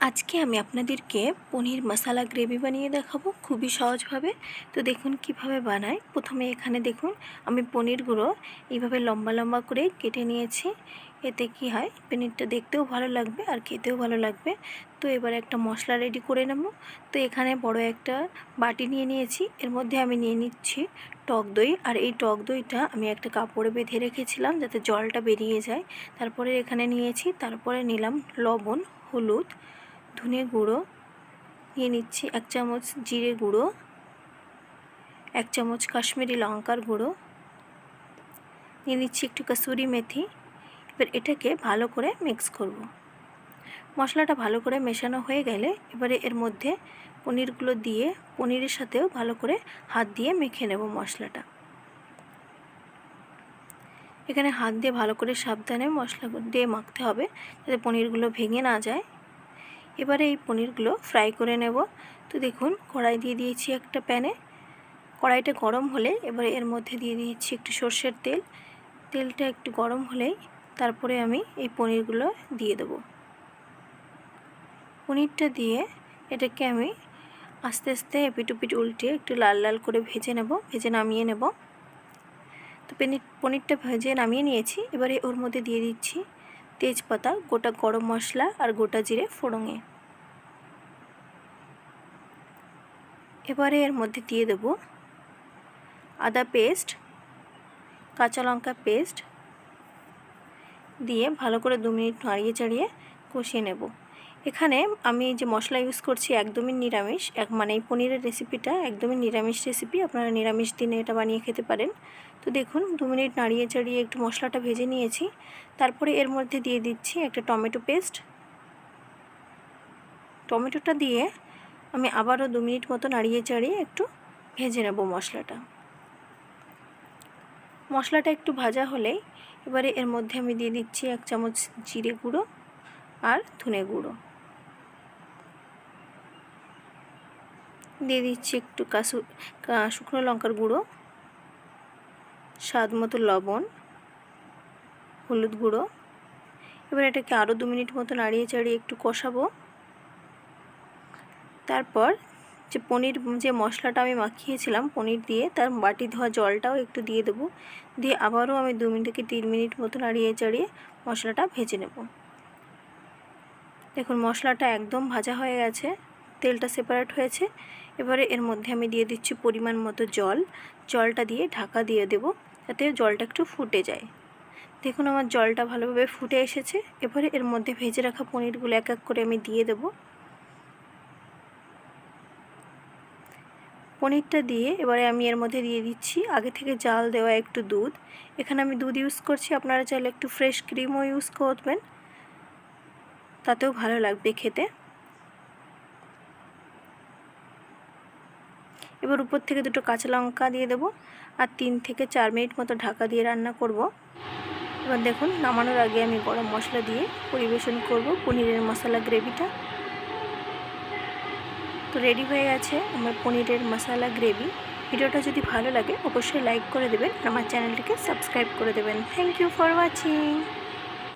আজকে আমি আপনাদেরকে পনির মশালা গ্রেভি বানিয়ে দেখাবো খুবই সহজভাবে। তো দেখুন কীভাবে বানাই প্রথমে এখানে দেখুন আমি পনিরগুলো এইভাবে লম্বা লম্বা করে কেটে নিয়েছি। এতে কি হয়? পনিরটা দেখতেও ভালো লাগবে আর খেতেও ভালো লাগবে। তো এবার একটা মশলা রেডি করে নেব। তো এখানে বড় একটা বাটি নিয়ে নিয়েছি। এর মধ্যে আমি নিয়ে নিচ্ছি টক দই। আর এই টক দইটা আমি একটা কাপড়ে বেঁধে রেখেছিলাম যাতে জলটা বেরিয়ে যায়। তারপরে এখানে নিয়েছি, তারপরে নিলাম লবণ, হলুদ ধনে গুঁড়ো, নিয়ে নিচ্ছি এক চামচ জিরে গুঁড়ো, এক চামচ কাশ্মীরি লঙ্কার গুঁড়ো, নিয়ে নিচ্ছি একটু কাসুরি মেথি। এবার এটাকে ভালো করে মিক্স করব। মশলাটা ভালো করে মেশানো হয়ে গেলে এবারে এর মধ্যে পনিরগুলো দিয়ে পনিরের সাথেও ভালো করে হাত দিয়ে মেখে নেব মশলাটা। এখানে হাত দিয়ে ভালো করে সাবধানে মশলা দিয়ে মাখতে হবে যাতে পনিরগুলো ভেঙে না যায়। এবারে এই পনিরগুলো ফ্রাই করে নেব। তো দেখুন, কড়াই দিয়ে দিয়েছি একটা প্যানে। কড়াইটা গরম হলে এবারে এর মধ্যে দিয়ে দিয়েছি একটু সর্ষের তেল। তেলটা একটু গরম হলেই তারপরে আমি এই পনিরগুলো দিয়ে দেব। পনিরটা দিয়ে এটাকে আমি আস্তে আস্তে এপিটুপিট উল্টে একটু লাল লাল করে ভেজে নেব, ভেজে নামিয়ে নেব। তো পনির পনিরটা ভেজে নামিয়ে নিয়েছি। এবারে ওর মধ্যে দিয়ে দিচ্ছি তেজপাতা, গোটা গরম মশলা আর গোটা জিরে ফোড়ঙে এবারে এর মধ্যে দিয়ে দেব আদা পেস্ট, কাঁচা লঙ্কা পেস্ট দিয়ে ভালো করে দু মিনিট নাড়িয়ে চাড়িয়ে কষিয়ে নেব। এখানে আমি যে মশলা ইউজ করছি একদমই নিরামিষ, এক মানে এই পনিরের রেসিপিটা একদমই নিরামিষ রেসিপি আপনারা নিরামিষ দিনে এটা বানিয়ে খেতে পারেন। তো দেখুন, দু মিনিট নাড়িয়ে চাড়িয়ে একটু মশলাটা ভেজে নিয়েছি। তারপরে এর মধ্যে দিয়ে দিচ্ছি একটা টমেটো পেস্ট। টমেটোটা দিয়ে আমি আবারও দু মিনিট মতো নাড়িয়ে চাড়িয়ে একটু ভেজে নেব মশলাটা। মশলাটা একটু ভাজা হলেই এবারে এর মধ্যে আমি দিয়ে দিচ্ছি এক চামচ জিরে গুঁড়ো আর ধনে গুঁড়ো। দিয়ে দিচ্ছি একটু কাসু শুকনো লঙ্কার গুঁড়ো, স্বাদ মতো লবণ, হলুদ গুঁড়ো। এবার এটাকে আরও দু মিনিট মতো নাড়িয়ে চাড়িয়ে একটু কষাবো। তারপর যে পনির, যে মশলাটা আমি মাখিয়েছিলাম পনির দিয়ে, তার বাটি ধোয়া জলটাও একটু দিয়ে দেবো। দিয়ে আবারও আমি দু মিনিট থেকে তিন মিনিট মতো নাড়িয়ে চাড়িয়ে মশলাটা ভেজে নেব। দেখুন, মশলাটা একদম ভাজা হয়ে গেছে, তেলটা সেপারেট হয়েছে। এবারে এর মধ্যে আমি দিয়ে দিচ্ছি পরিমাণ মতো জল। জলটা দিয়ে ঢাকা দিয়ে দেব যাতে জলটা একটু ফুটে যায়। দেখুন, আমার জলটা ভালোভাবে ফুটে এসেছে। এবারে এর মধ্যে ভেজে রাখা পনিরগুলো এক এক করে আমি দিয়ে দেবো। পনিরটা দিয়ে এবারে আমি এর মধ্যে দিয়ে দিচ্ছি। আগে থেকে জাল দেওয়া একটু দুধ। এখানে আমি দুধ ইউজ করছি। আপনারা চাইলে একটু ফ্রেশ ক্রিমও ইউজ করবেন। তাতেও ভালো লাগবে খেতে। এবার উপর থেকে দুটো কাঁচা লঙ্কা দিয়ে দেবো আর তিন থেকে চার মিনিট মতো ঢাকা দিয়ে রান্না করব। এবার দেখুন, নামানোর আগে আমি গরম মশলা দিয়ে পরিবেশন করব পনিরের মশলা গ্রেভিটা। তো রেডি হয়ে গেছে আমার পনিরের মশালা গ্রেভি ভিডিওটা যদি ভালো লাগে, অবশ্যই লাইক করে দেবেন। আমার চ্যানেলটিকে সাবস্ক্রাইব করে দেবেন। Thank you for watching